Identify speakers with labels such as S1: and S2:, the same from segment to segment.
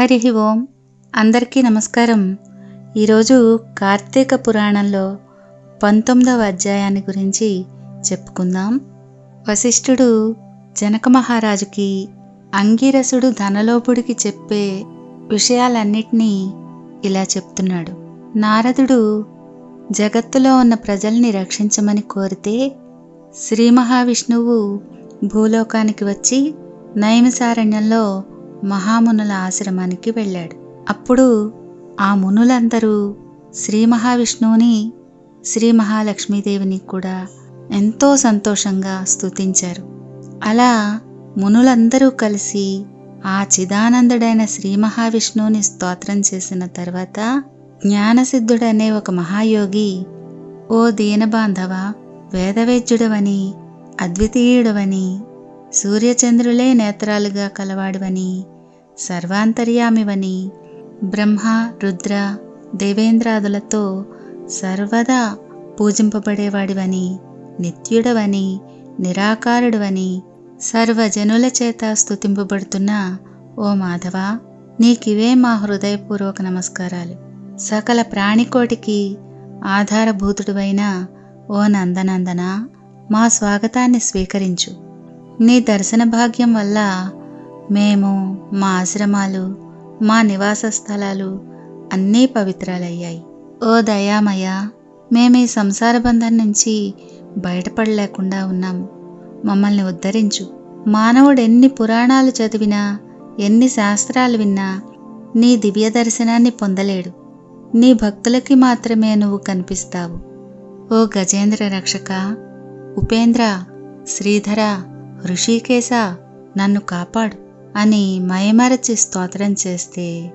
S1: హరి ఓం. అందరికీ నమస్కారం. ఈరోజు కార్తీక పురాణంలో పంతొమ్మిదవ అధ్యాయాన్ని గురించి చెప్పుకుందాం. వశిష్ఠుడు జనక మహారాజుకి అంగీరసుడు ధనలోపుడికి చెప్పే విషయాలన్నిటినీ ఇలా చెప్తున్నాడు. నారదుడు జగత్తులో ఉన్న ప్రజల్ని రక్షించమని కోరితే శ్రీ మహావిష్ణువు భూలోకానికి వచ్చి నైమిసారణ్యంలో మహామునుల ఆశ్రమానికి వెళ్ళాడు. అప్పుడు ఆ మునులందరూ శ్రీ మహావిష్ణువుని శ్రీ మహాలక్ష్మీదేవిని కూడా ఎంతో సంతోషంగా స్తుతించారు. అలా మునులందరూ కలిసి ఆ చిదానందుడైన శ్రీ మహావిష్ణువుని స్తోత్రం చేసిన తర్వాత జ్ఞానసిద్ధుడనే ఒక మహాయోగి ఓ దీనబాంధవ వేదవేద్యుడవని అద్వితీయుడవని సూర్యచంద్రులే నేత్రాలుగా కలవాడువని సర్వాంతర్యామివని. బ్రహ్మ రుద్ర దేవేంద్రాదులతో సర్వదా పూజింపబడేవాడివని నిత్యుడవని నిరాకారుడవని సర్వజనుల చేత స్తుతింపబడుతున్న ఓ మాధవ నీకివే మా హృదయపూర్వక నమస్కారాలు. సకల ప్రాణికోటికి ఆధారభూతుడువైన ఓ నందనందన మా స్వాగతాన్ని స్వీకరించు. నీ దర్శన భాగ్యం వల్ల మేము మా ఆశ్రమాలు మా నివాస స్థలాలు అన్నీ పవిత్రాలయ్యాయి. ఓ దయామయ మేము ఈ సంసార బంధం నుంచి బయటపడలేకుండా ఉన్నాం. మమ్మల్ని ఉద్ధరించు. మానవుడు ఎన్ని పురాణాలు చదివినా ఎన్ని శాస్త్రాలు విన్నా నీ దివ్య దర్శనాన్ని పొందలేడు. నీ భక్తులకి మాత్రమే నువ్వు కనిపిస్తావు. ఓ గజేంద్ర రక్షక ఉపేంద్ర శ్రీధర ఋషికేశ నన్ను కాపాడు. అని మయమరచి స్తోత్రం చేస్తే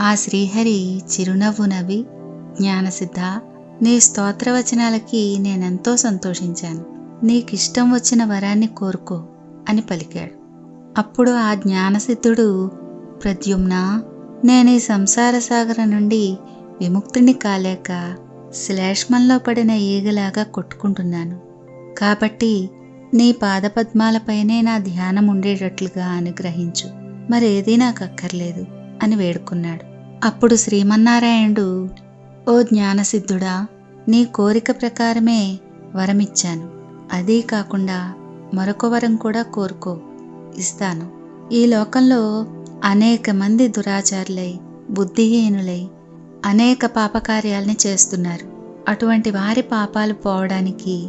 S1: ఆ శ్రీహరి చిరునవ్వు నవ్వి జ్ఞానసిద్ధ నీ స్తోత్రవచనాలకి నేనెంతో సంతోషించాను. నీకిష్టం వచ్చిన వరాన్ని కోరుకో అని పలికాడు. అప్పుడు ఆ జ్ఞానసిద్ధుడు ప్రద్యుమ్న నేను ఈ సంసార సాగరం నుండి విముక్తిని కాలేక శ్లేష్మంలో పడిన ఈగలాగా కొట్టుకుంటున్నాను. కాబట్టి నీ పాదపద్మాలపైనే నా ధ్యానం ఉండేటట్లుగా అనుగ్రహించు. మరేదీ నాకు అక్కర్లేదు అని వేడుకున్నాడు. అప్పుడు శ్రీమన్నారాయణుడు ఓ జ్ఞానసిద్ధుడా నీ కోరిక ప్రకారమే వరమిచ్చాను. అదీ కాకుండా మరొక వరం కూడా కోరుకో. ఇస్తాను. ఈ లోకంలో అనేక మంది దురాచారులై బుద్ధిహీనులై అనేక పాపకార్యాల్ని చేస్తున్నారు. అటువంటి వారి పాపాలు పోవడానికి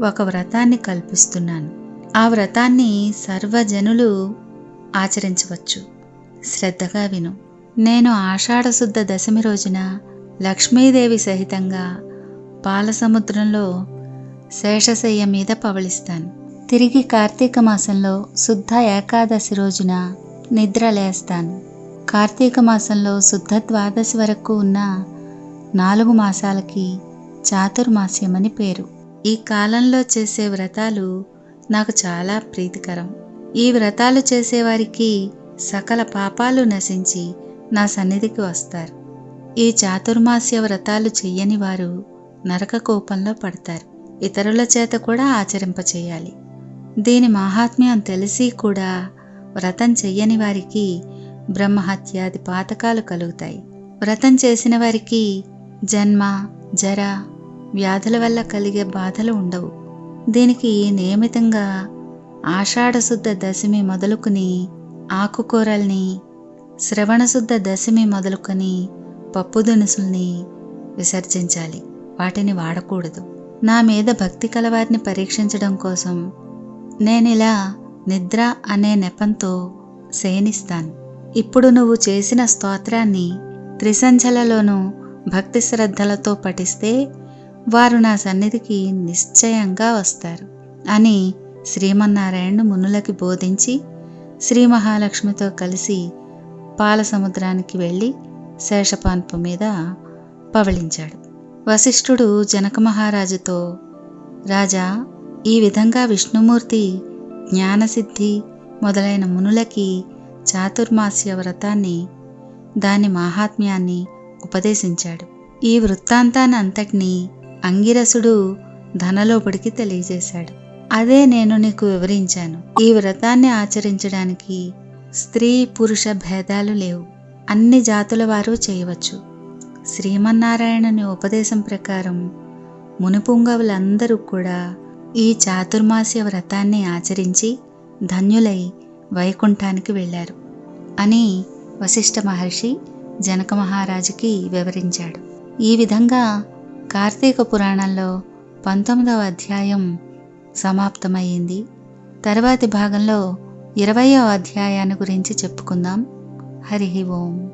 S1: ఒక వ్రతాన్ని కల్పిస్తున్నాను. ఆ వ్రతాన్ని సర్వజనులు ఆచరించవచ్చు. శ్రద్ధగా విను. నేను ఆషాఢశుద్ధ దశమి రోజున లక్ష్మీదేవి సహితంగా పాలసముద్రంలో శేషశయ్య మీద పవళిస్తాను. తిరిగి కార్తీక మాసంలో శుద్ధ ఏకాదశి రోజున నిద్ర లేస్తాను. కార్తీక మాసంలో శుద్ధ ద్వాదశి వరకు ఉన్న నాలుగు మాసాలకి చాతుర్మాస్యమని పేరు. ఈ కాలంలో చేసే వ్రతాలు నాకు చాలా ప్రీతికరం. ఈ వ్రతాలు చేసేవారికి సకల పాపాలు నశించి నా సన్నిధికి వస్తారు. ఈ చాతుర్మాస్య వ్రతాలు చెయ్యని వారు నరక కోపంలో పడతారు. ఇతరుల చేత కూడా ఆచరింపచేయాలి. దీని మాహాత్మ్యం తెలిసి కూడా వ్రతం చెయ్యని వారికి బ్రహ్మహత్యాది పాతకాలు కలుగుతాయి. వ్రతం చేసిన వారికి జన్మ జర వ్యాధుల వల్ల కలిగే బాధలు ఉండవు. దీనికి నియమితంగా ఆషాఢశుద్ధ దశమి మొదలుకుని ఆకుకూరల్ని శ్రవణశుద్ధ దశమి మొదలుకొని పప్పు దినుసుల్ని విసర్జించాలి. వాటిని వాడకూడదు. నా మీద భక్తి కలవారిని పరీక్షించడం కోసం నేనిలా నిద్ర అనే నెపంతో శయనిస్తాను. ఇప్పుడు నువ్వు చేసిన స్తోత్రాన్ని త్రిసంధ్యలలోనూ భక్తి శ్రద్ధలతో పఠిస్తే వారు నా సన్నిధికి నిశ్చయంగా వస్తారు అని శ్రీమన్నారాయణుడు మునులకి బోధించి శ్రీ మహాలక్ష్మితో కలిసి పాల సముద్రానికి వెళ్ళి శేషపాన్పు మీద పవళించాడు. వశిష్ఠుడు జనక మహారాజుతో రాజా ఈ విధంగా విష్ణుమూర్తి జ్ఞానసిద్ధి మొదలైన మునులకి చాతుర్మాస్య వ్రతాన్ని దాని మాహాత్మ్యాన్ని ఉపదేశించాడు. ఈ వృత్తాంతాన్ని అంతటినీ అంగిరసుడు ధనలోపడికి తెలియజేశాడు. అదే నేను నీకు వివరించాను. ఈ వ్రతాన్ని ఆచరించడానికి స్త్రీ పురుష భేదాలు లేవు. అన్ని జాతుల వారు చేయవచ్చు. శ్రీమన్నారాయణుని ఉపదేశం ప్రకారం మునిపుంగవులందరూ కూడా ఈ చాతుర్మాస్య వ్రతాన్ని ఆచరించి ధన్యులై వైకుంఠానికి వెళ్ళారు అని వశిష్ఠ మహర్షి జనక మహారాజుకి వివరించాడు. ఈ విధంగా కార్తీక పురాణంలో పంతొమ్మిదవ అధ్యాయం సమాప్తమయ్యింది. తర్వాతి భాగంలో ఇరవయో అధ్యాయాన్ని గురించి చెప్పుకుందాం. హరి ఓం.